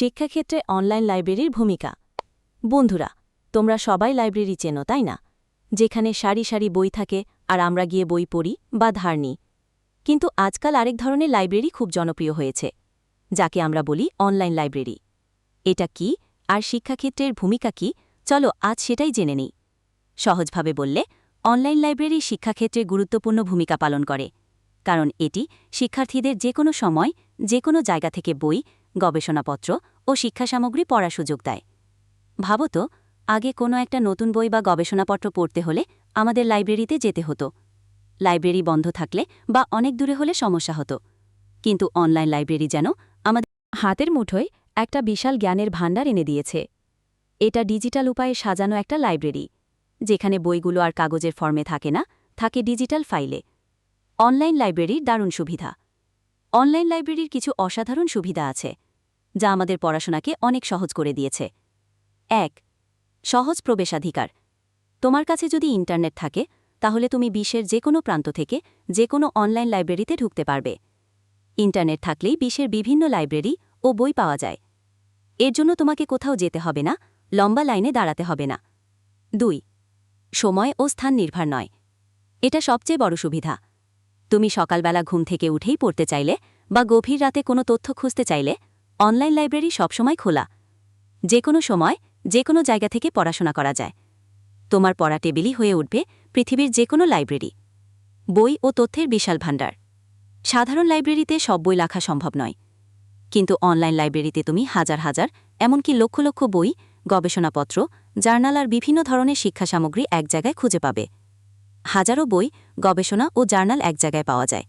শিক্ষাক্ষেত্রে অনলাইন লাইব্রেরির ভূমিকা। বন্ধুরা, তোমরা সবাই লাইব্রেরি চেনো, তাই না? যেখানে সারি সারি বই থাকে আর আমরা গিয়ে বই পড়ি বা ধার নিই। কিন্তু আজকাল আরেক ধরনের লাইব্রেরি খুব জনপ্রিয় হয়েছে, যাকে আমরা বলি অনলাইন লাইব্রেরি। এটা কি আর শিক্ষাক্ষেত্রের ভূমিকা কি? চলো আজ সেটাই জেনে নিই। সহজভাবে বললে, অনলাইন লাইব্রেরি শিক্ষাক্ষেত্রে গুরুত্বপূর্ণ ভূমিকা পালন করে, কারণ এটি শিক্ষার্থীদের যে কোনো সময় যে কোনো জায়গা থেকে বই, গবেষণাপত্র ও শিক্ষা সামগ্রী পড়ার সুযোগ দেয়। ভাবো তো আগে কোনো একটা নতুন বই বা গবেষণাপত্র পড়তে হলে আমাদের লাইব্রেরিতে যেতে হতো। লাইব্রেরি বন্ধ থাকলে বা অনেক দূরে হলে সমস্যা হতো। কিন্তু অনলাইন লাইব্রেরি যেন আমাদের হাতের মুঠোয় একটা বিশাল জ্ঞানের ভাণ্ডার এনে দিয়েছে। এটা ডিজিটাল উপায়ে সাজানো একটা লাইব্রেরি, যেখানে বইগুলো আর কাগজের ফর্মে থাকে না, থাকে ডিজিটাল ফাইলে। অনলাইন লাইব্রেরির দারুণ সুবিধা। অনলাইন লাইব্রেরির কিছু অসাধারণ সুবিধা আছে। যা আমাদের পড়াশোনাকে অনেক সহজ করে দিয়েছে। এক, সহজ প্রবেশাধিকার। তোমার কাছে যদি ইন্টারনেট থাকে, তাহলে তুমি বিশ্বের যে কোনো প্রান্ত থেকে যে কোনো অনলাইন লাইব্রেরিতে ঢুকতে পারবে। ইন্টারনেট থাকলেই বিশ্বের বিভিন্ন লাইব্রেরি ও বই পাওয়া যায়। এর জন্য তোমাকে কোথাও যেতে হবে না, লম্বা লাইনে দাঁড়াতে হবে না। দুই, সময় ও স্থান নির্ভর নয়। এটা সবচেয়ে বড় সুবিধা। তুমি সকালবেলা ঘুম থেকে উঠেই পড়তে চাইলে বা গভীর রাতে কোনো তথ্য খুঁজতে চাইলে অনলাইন লাইব্রেরি সবসময় খোলা। যে কোনো সময় যে কোনো জায়গা থেকে পড়াশোনা করা যায়। তোমার পড়া টেবিলই হয়ে উঠবে পৃথিবীর যে কোনো লাইব্রেরি। বই ও তথ্যের বিশাল ভাণ্ডার। সাধারণ লাইব্রেরিতে সব বই লেখা সম্ভব নয়। কিন্তু অনলাইন লাইব্রেরিতে তুমি হাজার হাজার, এমনকি লক্ষ লক্ষ বই, গবেষণাপত্র, জার্নাল আর বিভিন্ন ধরনের শিক্ষা সামগ্রী এক জায়গায় খুঁজে পাবে। হাজারো বই, গবেষণা ও জার্নাল এক জায়গায় পাওয়া যায়।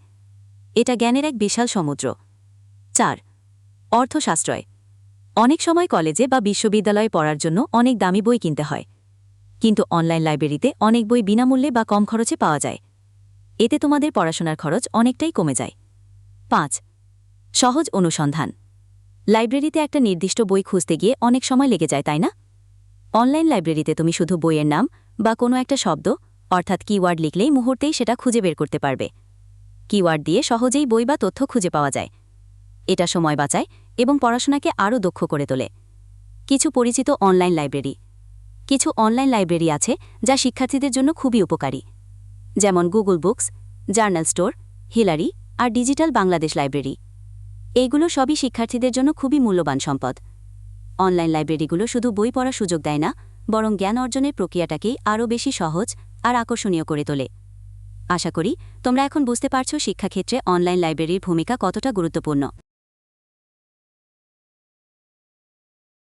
এটা জ্ঞানের এক বিশাল সমুদ্র। চার অর্থশাস্ত্রয়। অনেক সময় কলেজে বা বিশ্ববিদ্যালয়ে পড়ার জন্য অনেক দামি বই কিনতে হয়। কিন্তু অনলাইন লাইব্রেরিতে অনেক বই বিনামূল্যে বা কম খরচে পাওয়া যায়। এতে তোমাদের পড়াশোনার খরচ অনেকটাই কমে যায়। পাঁচ, সহজ অনুসন্ধান। লাইব্রেরিতে একটা নির্দিষ্ট বই খুঁজতে গিয়ে অনেক সময় লেগে যায়, তাই না? অনলাইন লাইব্রেরিতে তুমি শুধু বইয়ের নাম বা কোনো একটা শব্দ, অর্থাৎ কিওয়ার্ড লিখলেই মুহূর্তেই সেটা খুঁজে বের করতে পারবে। কিওয়ার্ড দিয়ে সহজেই বই বা তথ্য খুঁজে পাওয়া যায়। এটা সময় বাঁচায় এবং পড়াশোনাকে আরও দক্ষ করে তোলে। কিছু পরিচিত অনলাইন লাইব্রেরি। কিছু অনলাইন লাইব্রেরি আছে যা শিক্ষার্থীদের জন্য খুবই উপকারী। যেমন গুগল বুকস, জার্নাল স্টোর, হিলারি আর ডিজিটাল বাংলাদেশ লাইব্রেরি। এইগুলো সবই শিক্ষার্থীদের জন্য খুবই মূল্যবান সম্পদ। অনলাইন লাইব্রেরিগুলো শুধু বই পড়ার সুযোগ দেয় না, বরং জ্ঞান অর্জনের প্রক্রিয়াটাকেই আরও বেশি সহজ আর আকর্ষণীয় করে তোলে। আশা করি তোমরা এখন বুঝতে পারছ শিক্ষাক্ষেত্রে অনলাইন লাইব্রেরির ভূমিকা কতটা গুরুত্বপূর্ণ।